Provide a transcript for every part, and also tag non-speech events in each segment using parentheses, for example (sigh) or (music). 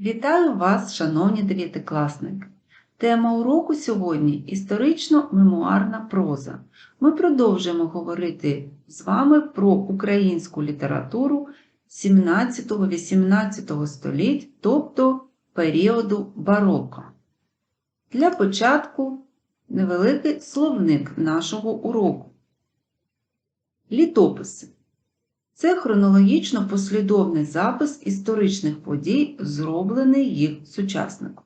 Вітаю вас, шановні дев'ятикласники! Тема уроку сьогодні історично-мемуарна проза. Ми продовжуємо говорити з вами про українську літературу 17-18 століть, тобто періоду бароко. Для початку невеликий словник нашого уроку. Літописи. Це хронологічно послідовний запис історичних подій, зроблений їх сучасником.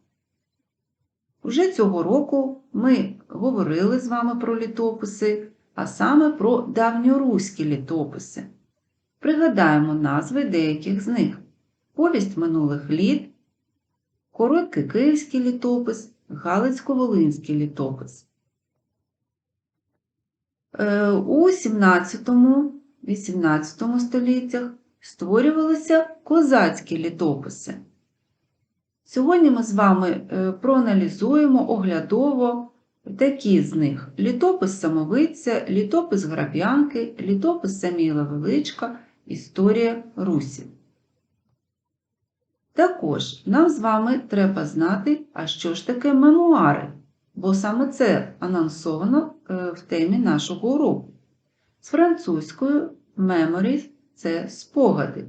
Уже цього року ми говорили з вами про літописи, а саме про давньоруські літописи. Пригадаємо назви деяких з них: Повість минулих літ, Короткий Київський літопис, Галицько-Волинський літопис. Е, у 17 XVIII століттях створювалися козацькі літописи. Сьогодні ми з вами е, проаналізуємо оглядово такі з них: літопис Самовиця, літопис Граб'янки, літопис Саміла Величка, Історія Русі. Також нам з вами треба знати, а що ж таке мемуари, бо саме це анонсовано е, в темі нашого уроку. З французькою memories – це спогади.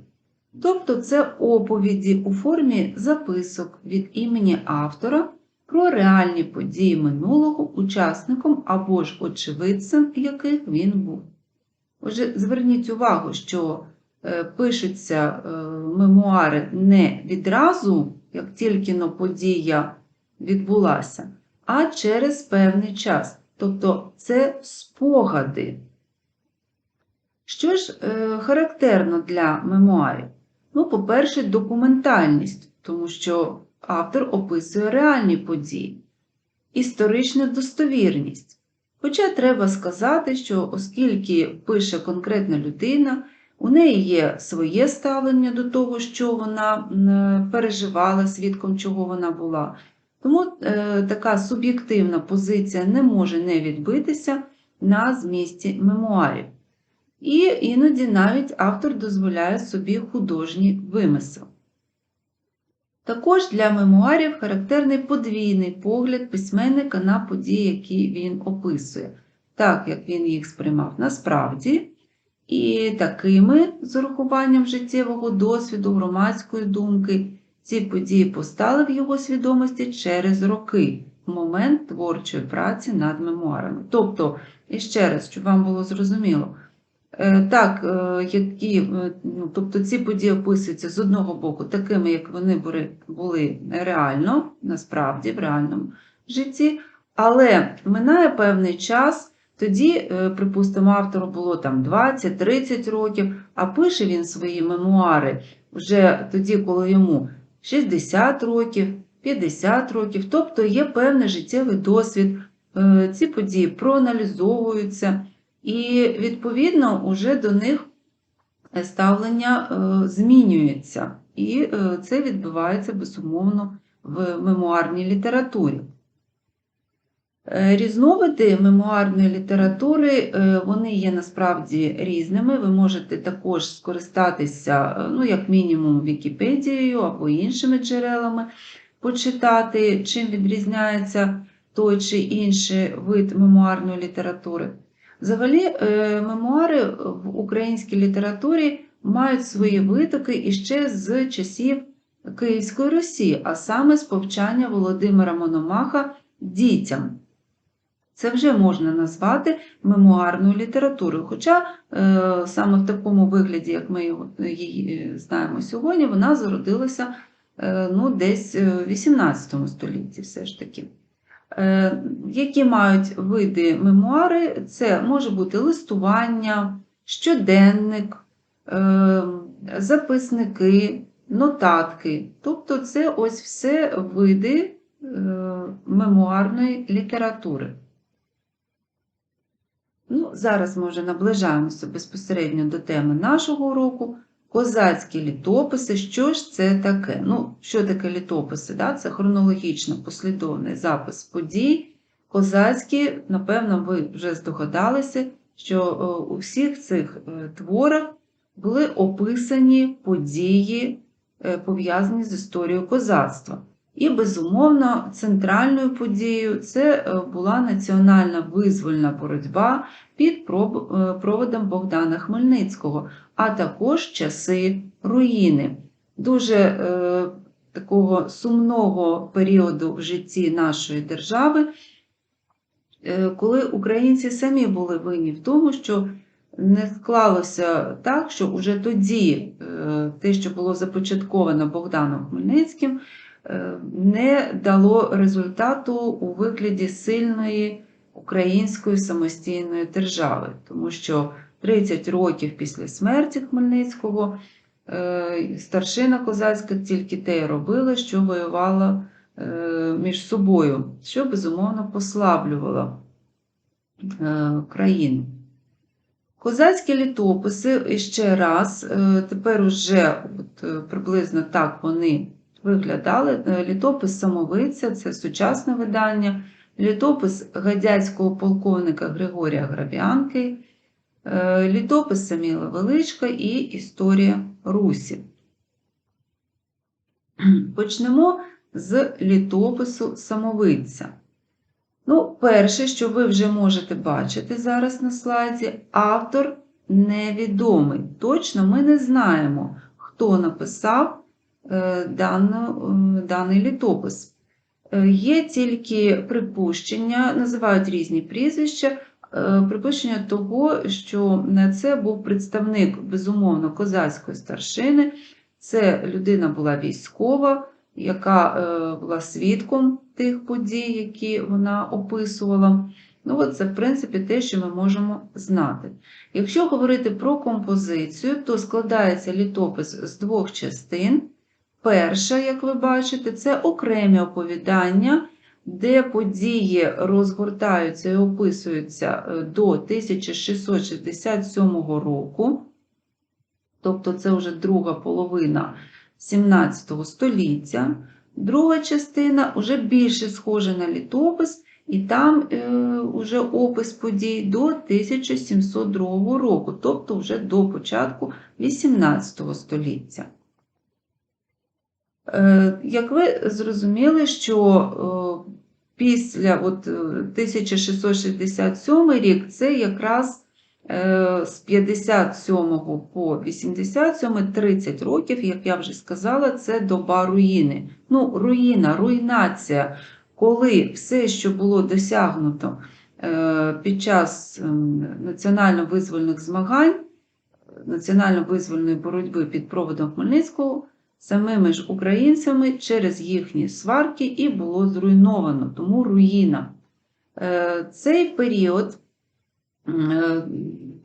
Тобто це оповіді у формі записок від імені автора про реальні події минулого учасником або ж очевидцем, яких він був. Отже, зверніть увагу, що е, пишуться е, мемуари не відразу, як тільки но подія відбулася, а через певний час. Тобто це спогади. Що ж е, характерно для мемуарів? Ну, по-перше, документальність, тому що автор описує реальні події, історична достовірність. Хоча треба сказати, що оскільки пише конкретна людина, у неї є своє ставлення до того, що вона переживала, свідком чого вона була. Тому е, така суб'єктивна позиція не може не відбитися на змісті мемуарів. І іноді навіть автор дозволяє собі художній вимисел. Також для мемуарів характерний подвійний погляд письменника на події, які він описує, так як він їх сприймав насправді, і такими з урахуванням життєвого досвіду, громадської думки, ці події постали в його свідомості через роки, в момент творчої праці над мемуарами. Тобто, і ще раз, щоб вам було зрозуміло, так, е, які, е, ну, тобто ці події описуються з одного боку, такими, як вони були реально, насправді, в реальному житті, але минає певний час, тоді, припустимо, автору було там 20-30 років, а пише він свої мемуари вже тоді, коли йому 60 років, 50 років, тобто є певний життєвий досвід, ці події проаналізовуються. І, відповідно, уже до них ставлення е, змінюється. І е, це відбувається, безумовно, в мемуарній літературі. Е, різновиди мемуарної літератури, вони є насправді різними. Ви можете також скористатися, ну, як мінімум, Вікіпедією або іншими джерелами, почитати, чим відрізняється той чи інший вид мемуарної літератури. Взагалі, е, мемуари в українській літературі мають свої витоки іще з часів Київської Русі, а саме з повчання Володимира Мономаха дітям. Це вже можна назвати мемуарною літературою. Хоча е, саме в такому вигляді, як ми її е, знаємо сьогодні, вона зародилася ну, десь в 18 столітті все ж таки. Е, які мають види мемуари, це може бути листування, щоденник, е, записники, нотатки. Тобто це ось все види е, мемуарної літератури. Ну, Зараз ми вже наближаємося безпосередньо до теми нашого уроку. Козацькі літописи, що ж це таке? Ну, Що таке літописи? Да? Це хронологічно послідовний запис подій. Козацькі, напевно, ви вже здогадалися, що е, у всіх цих е, творах були описані події е, пов'язані з історією козацтва. І, безумовно, центральною подією це е, була національна визвольна боротьба під е, проводом Богдана Хмельницького, а також часи руїни. Дуже е, такого сумного періоду в житті нашої держави, е, коли українці самі були винні в тому, що не склалося так, що вже тоді е, те, що було започатковано Богданом Хмельницьким, не дало результату у вигляді сильної української самостійної держави, тому що 30 років після смерті Хмельницького е, старшина козацька тільки те робила, що воювала е, між собою, що безумовно послаблювало е, країну. Козацькі літописи ще раз, е, тепер уже от, е, приблизно так вони виглядали. Е, Літопис самовиця це сучасне видання, літопис гадяцького полковника Григорія Грабіанки, е, літопис Саміла Величка і Історія Русі. (clears throat) Почнемо з літопису самовиця. Ну, перше, що ви вже можете бачити зараз на слайді, автор невідомий. Точно ми не знаємо, хто написав дану, е, даний літопис. Е, Є тільки припущення, називають різні прізвища, е, припущення того, що це був представник, безумовно, козацької старшини. Це людина була військова, яка е, була свідком тих подій, які вона описувала. Ну, от це, в принципі, те, що ми можемо знати. Якщо говорити про композицію, то складається літопис з двох частин. Перша, як ви бачите, це окремі оповідання, де події розгортаються і описуються е, до 1667 року, тобто це вже друга половина 17 століття. Друга частина вже більше схожа на літопис, і там е, вже опис подій до 1702 року, тобто вже до початку 18 століття. Е, Як ви зрозуміли, що е, після от, е, 1667 рік це якраз е, з 57 по 87 30 років, як я вже сказала, це доба руїни. Ну, руїна, руйнація, коли все, що було досягнуто е, під час національно-визвольних змагань, національно-визвольної боротьби під проводом Хмельницького, самими ж українцями через їхні сварки і було зруйновано, тому руїна. Е, Цей період е,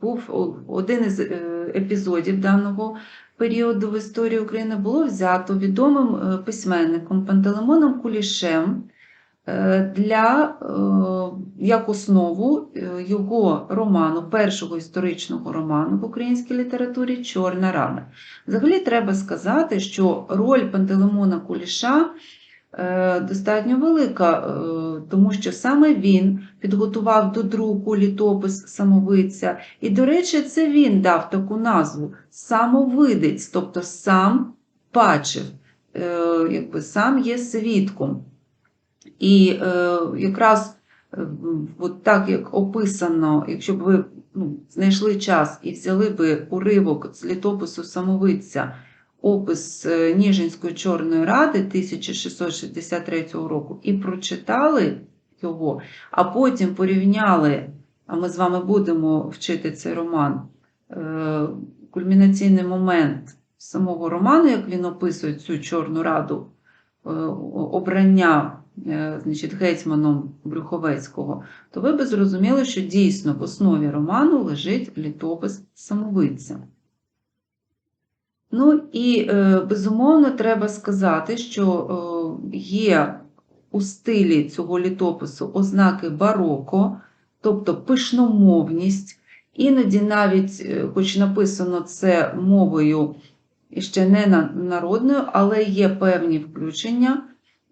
був один із е, епізодів даного періоду в історії України було взято відомим письменником Пантелеймоном Кулішем для, е, як основу е, його роману, першого історичного роману в українській літературі Чорна рада. Взагалі треба сказати, що роль Пантелеймона Куліша е, достатньо велика, е, тому що саме він підготував до друку літопис самовиця. І, до речі, це він дав таку назву самовидець, тобто сам бачив, е, якби сам є свідком. І е, якраз е, от так як описано, якщо б ви ну, знайшли час і взяли би уривок з літопису самовиця, опис е, Ніжинської Чорної Ради 1663 року і прочитали його, а потім порівняли, а ми з вами будемо вчити цей роман, е, кульмінаційний момент самого роману, як він описує цю Чорну Раду, е, обрання значить, гетьманом Брюховецького, то ви би зрозуміли, що дійсно в основі роману лежить літопис самовиця. Ну і е, безумовно треба сказати, що е, є у стилі цього літопису ознаки бароко, тобто пишномовність, іноді навіть, е, хоч написано це мовою ще не народною, але є певні включення.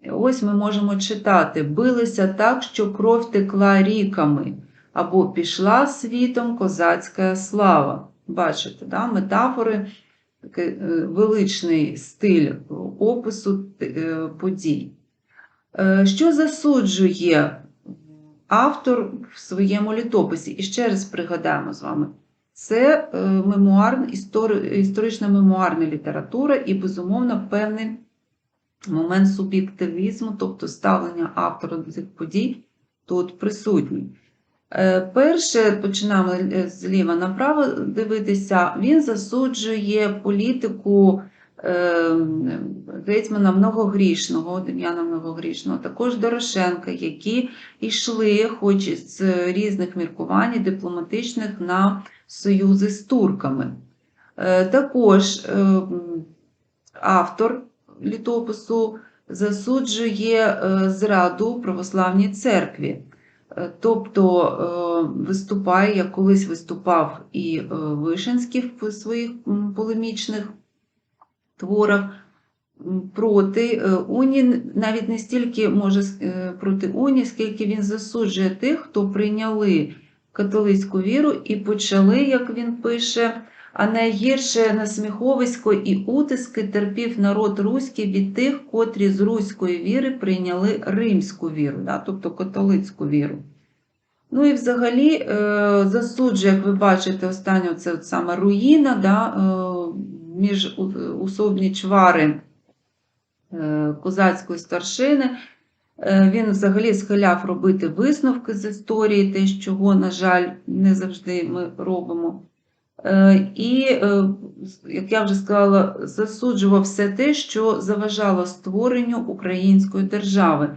Ось ми можемо читати: билися так, що кров текла ріками, або пішла світом козацька слава. Бачите, да? метафори е, величний стиль опису е, подій. Е, Що засуджує автор в своєму літописі? І ще раз пригадаємо з вами. Це мемуар, історична мемуарна література і, безумовно, певний момент суб'єктивізму, тобто ставлення автора до цих подій тут присутній. Е, Перше, починаємо е, зліва направо дивитися, він засуджує політику е, гетьмана Многогрішного, Дем'яна Многогрішного, також Дорошенка, які йшли, хоч з різних міркувань дипломатичних, на союзи з турками. Також е, автор літопису засуджує е, зраду православній церкві. Е, Тобто е, виступає, як колись виступав і Вишинський в своїх полемічних творах проти унії, навіть не стільки може проти унії, скільки він засуджує тих, хто прийняли католицьку віру і почали, як він пише, а найгірше насміховисько і утиски терпів народ руський від тих, котрі з руської віри прийняли римську віру, да, тобто католицьку віру. Ну і взагалі е, засуджує, як ви бачите, останнє це от саме руїна, да, е, між усобні чвари е, козацької старшини. Він взагалі схиляв робити висновки з історії, те, чого, на жаль, не завжди ми робимо. Е, І, е, як я вже сказала, засуджував все те, що заважало створенню української держави.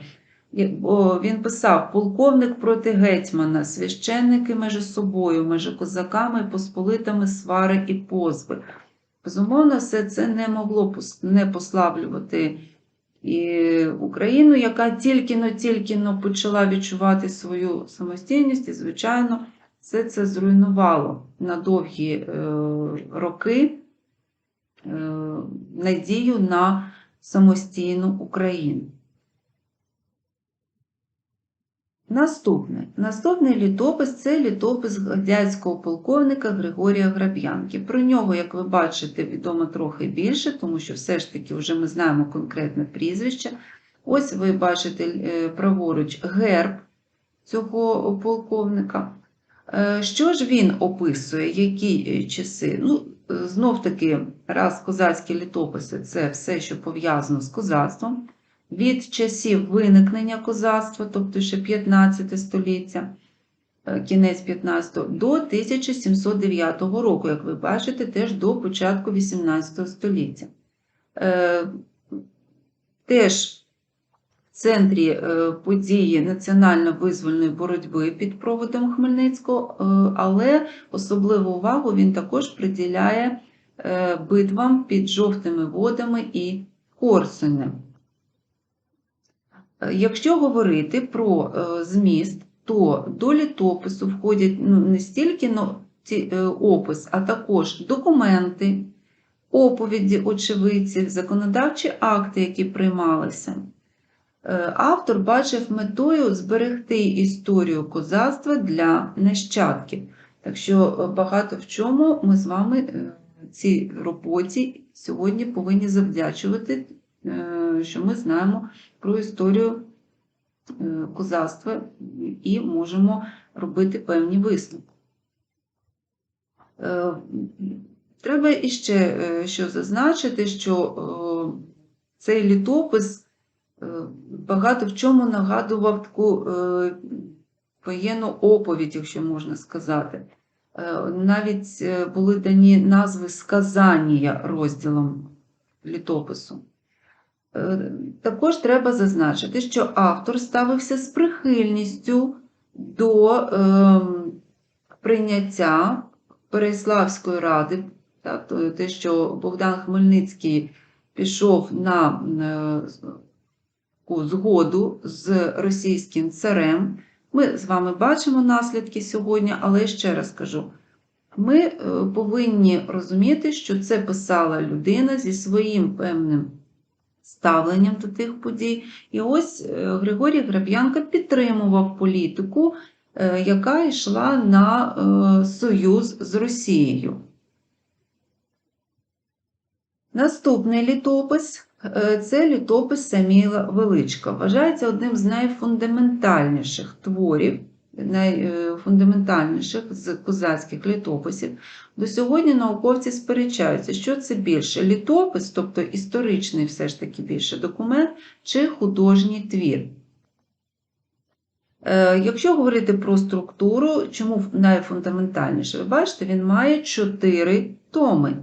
Він писав: полковник проти гетьмана, священники між собою, між козаками, посполитами свари і позви. Безумовно, все це не могло не послаблювати і Україну, яка тільки-но тільки-но почала відчувати свою самостійність, і, звичайно, все це зруйнувало на довгі е, роки е, надію на самостійну Україну. Наступне. Наступний літопис це літопис гадяцького полковника Григорія Граб'янки. Про нього, як ви бачите, відомо трохи більше, тому що все ж таки вже ми знаємо конкретне прізвище. Ось ви бачите е, праворуч герб цього полковника. Е, Що ж він описує, які е, часи? Ну, е, знов таки, раз козацькі літописи це все, що пов'язано з козацтвом від часів виникнення козацтва, тобто ще 15 століття, кінець 15 до 1709 року, як ви бачите, теж до початку 18 століття. Теж центрі е, події національно-визвольної боротьби під проводом Хмельницького, е, але особливу увагу він також приділяє е, битвам під жовтими водами і Корсунем. Якщо говорити про зміст, то до літопису входять ну, не стільки опис, а також документи, оповіді очевидців, законодавчі акти, які приймалися. Е, Автор бачив метою зберегти історію козацтва для нащадків. Так що е, багато в чому ми з вами е, цій роботі сьогодні повинні завдячувати, що ми знаємо про історію козацтва і можемо робити певні висновки. Треба іще що зазначити, що цей літопис багато в чому нагадував таку е, воєнну оповідь, якщо можна сказати. Е, Навіть е, були дані назви сказання розділом літопису. Е, Також треба зазначити, що автор ставився з прихильністю до ем, прийняття Переяславської ради, так, те, що Богдан Хмельницький пішов на е, таку згоду з російським царем. Ми з вами бачимо наслідки сьогодні, але ще раз кажу: ми е, повинні розуміти, що це писала людина зі своїм певним ставленням до тих подій. І ось е, Григорій Граб'янка підтримував політику, е, яка йшла на союз з Росією. Наступний літопис це літопис Саміла Величка. Вважається одним з найфундаментальніших творів, найфундаментальніших з козацьких літописів. До сьогодні науковці сперечаються, що це більше літопис, тобто історичний все ж таки більше документ, чи художній твір. Е, Якщо говорити про структуру, чому найфундаментальніше? Ви бачите, він має чотири томи.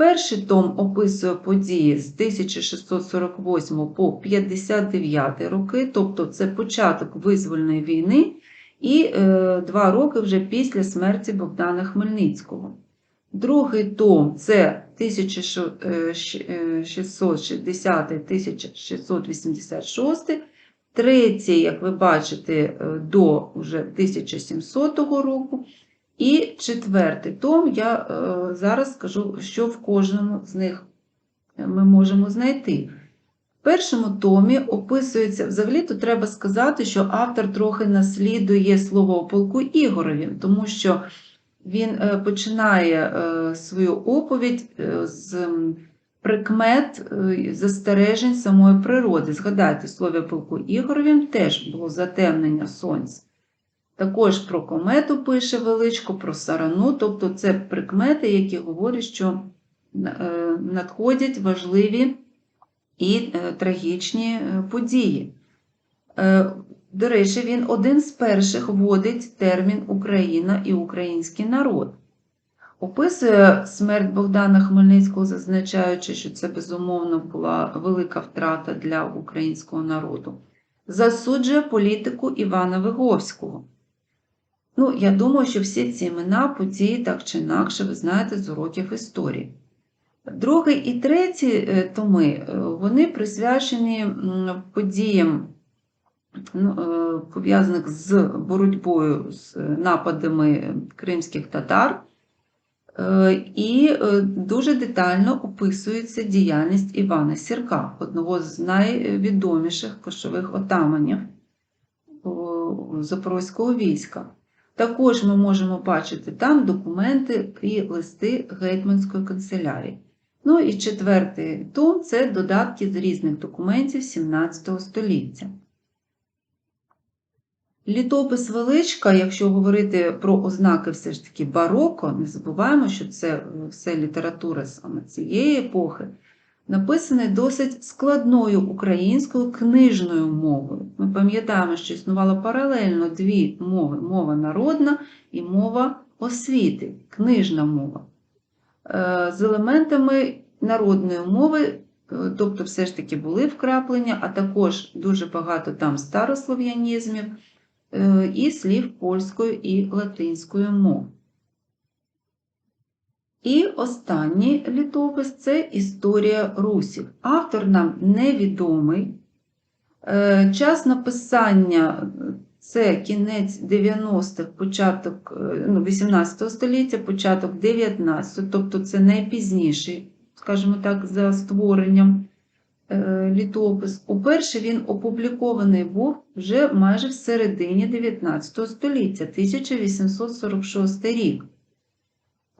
Перший том описує події з 1648 по 59 роки, тобто це початок визвольної війни, і е, два роки вже після смерті Богдана Хмельницького. Другий том це е, 1660-1686. Третій, як ви бачите, е, до вже 1700 року. І четвертий том, я е, зараз скажу, що в кожному з них ми можемо знайти. В першому томі описується, взагалі-то треба сказати, що автор трохи наслідує слово полку Ігорові, тому що він е, починає е, свою оповідь з прикмет застережень самої природи. Згадайте, в слові полку Ігорові теж було затемнення сонця. Також про комету пише величко, про сарану, тобто це прикмети, які говорять, що е, надходять важливі і е, трагічні е, події. До речі, він один з перших вводить термін Україна і український народ. Описує смерть Богдана Хмельницького, зазначаючи, що це безумовно була велика втрата для українського народу. Засуджує політику Івана Виговського. Ну, я думаю, що всі ці імена, події, так чи інакше, ви знаєте з уроків історії. Другий і третій е, томи е, вони присвячені подіям, ну, е, пов'язаних з боротьбою з нападами кримських татар. І дуже детально описується діяльність Івана Сірка, одного з найвідоміших кошових отаманів Запорозького війська. Також ми можемо бачити там документи і листи гетьманської канцелярії. Ну і четвертий том це додатки з різних документів 17 століття. Літопис Величка, якщо говорити про ознаки все ж таки бароко, не забуваємо, що це все література саме цієї епохи, написаний досить складною українською книжною мовою. Ми пам'ятаємо, що існувало паралельно дві мови: мова народна і мова освіти, книжна мова. Е, З елементами народної мови, е, тобто, все ж таки були вкраплення, а також дуже багато там старослов'янізмів е, і слів польської і латинської мов. І останній літопис це історія русів. Автор нам невідомий. Е, Час написання це кінець 90-х, початок е, ну, 18 століття, початок 19, тобто це найпізніший, скажімо так, за створенням е, літопис. Уперше він опублікований був вже майже в середині 19 століття, 1846 рік.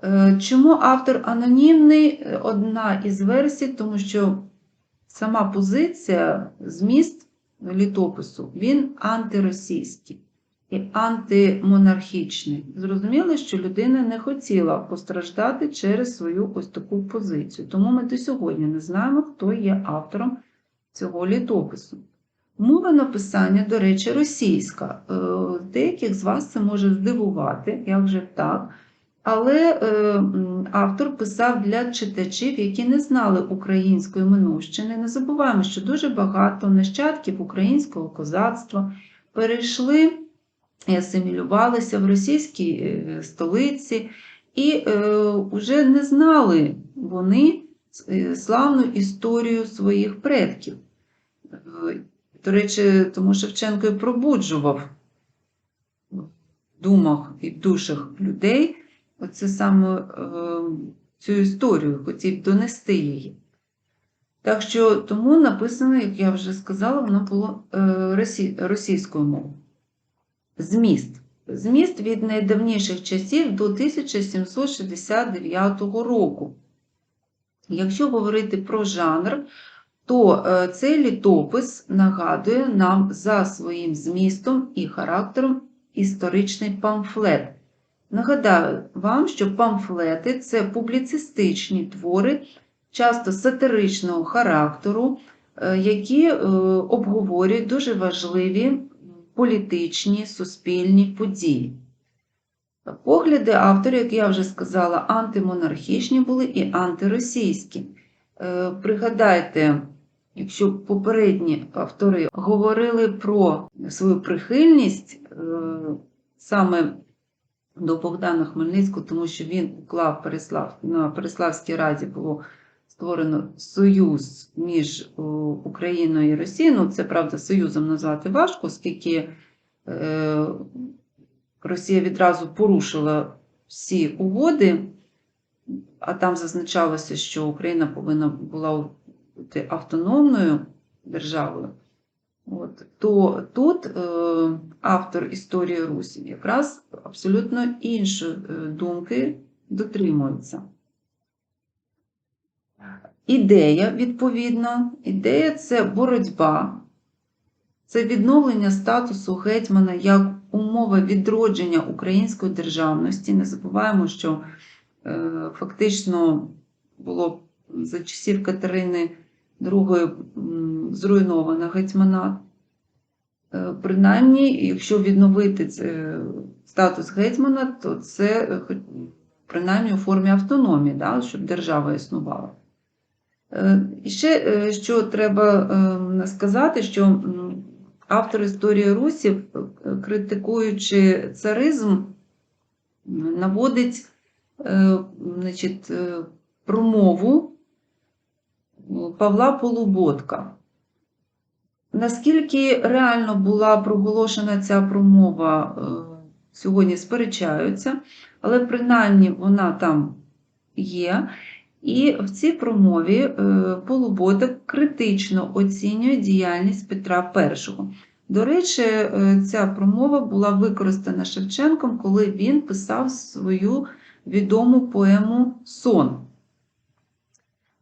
Е, Чому автор анонімний? Е, Одна із версій, тому що сама позиція, зміст літопису, він антиросійський і антимонархічний. Зрозуміло, що людина не хотіла постраждати через свою ось таку позицію. Тому ми до сьогодні не знаємо, хто є автором цього літопису. Мова написання, до речі, російська. Е, Деяких з вас це може здивувати, як же так. Але е, автор писав для читачів, які не знали української минувщини. Не забуваємо, що дуже багато нащадків українського козацтва перейшли і асимілювалися в російській е, столиці, і е, вже не знали вони е, славну історію своїх предків. Е, До речі, тому Шевченко і пробуджував в думах і душах людей оце саме е, цю історію, хотів донести її. Так що тому написано, як я вже сказала, воно було е, російською мовою. Зміст. Зміст від найдавніших часів до 1769 року. Якщо говорити про жанр, то е, цей літопис нагадує нам за своїм змістом і характером історичний памфлет. Нагадаю вам, що памфлети це публіцистичні твори, часто сатиричного характеру, е, які е, обговорюють дуже важливі політичні суспільні події. Погляди авторів, як я вже сказала, антимонархічні були і антиросійські. Е, Пригадайте, якщо попередні автори говорили про свою прихильність саме до Богдана Хмельницького, тому що він уклав Переслав, на Переславській раді було створено союз між Україною і Росією. Ну, це правда, союзом назвати важко, оскільки е, Росія відразу порушила всі угоди, а там зазначалося, що Україна повинна була бути автономною державою. От, то тут е, автор історії Русі якраз абсолютно іншої е, думки дотримується. Ідея, відповідно, ідея це боротьба, це відновлення статусу гетьмана як умова відродження української державності. Не забуваємо, що е, фактично було за часів Катерини II м, зруйновано гетьманат. Е, Принаймні, якщо відновити статус гетьмана, то це е, принаймні у формі автономії, да, щоб держава існувала. Е, І ще е, що треба е, сказати, що автор історії русів, е, критикуючи царизм, наводить е, значить, е, промову е, Павла Полуботка. Наскільки реально була проголошена ця промова, е, сьогодні сперечаються, але принаймні вона там є. І в цій промові е, Полуботок критично оцінює діяльність Петра І. До речі, е, ця промова була використана Шевченком, коли він писав свою відому поему Сон.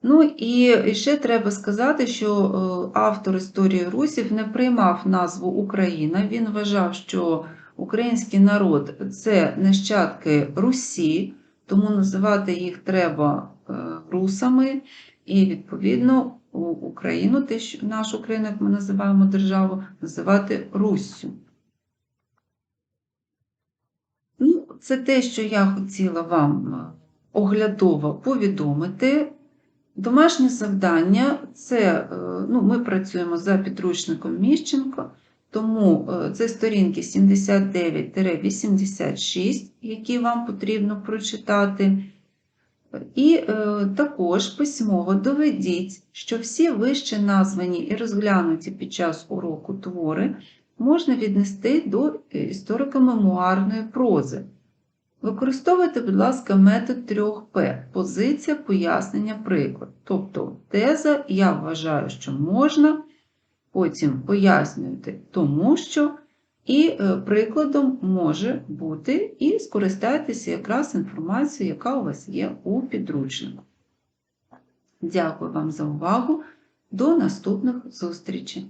Ну і ще треба сказати, що е, автор історії русів не приймав назву Україна. Він вважав, що український народ це нащадки Русі, тому називати їх треба е, русами, і відповідно Україну, те, що нашу країну, як ми називаємо державу, називати Руссю. Ну, це те, що я хотіла вам е, оглядово повідомити. Домашнє завдання це е, ну, ми працюємо за підручником Міщенко, тому е, це сторінки 79-86, які вам потрібно прочитати. І е, також письмово доведіть, що всі вище названі і розглянуті під час уроку твори можна віднести до історико-мемуарної прози. Використовуйте, будь ласка, метод 3П позиція, пояснення, приклад. Тобто теза я вважаю, що можна, потім пояснюєте тому що, і е, прикладом може бути, і скористайтеся якраз інформацією, яка у вас є у підручнику. Дякую вам за увагу. До наступних зустрічей!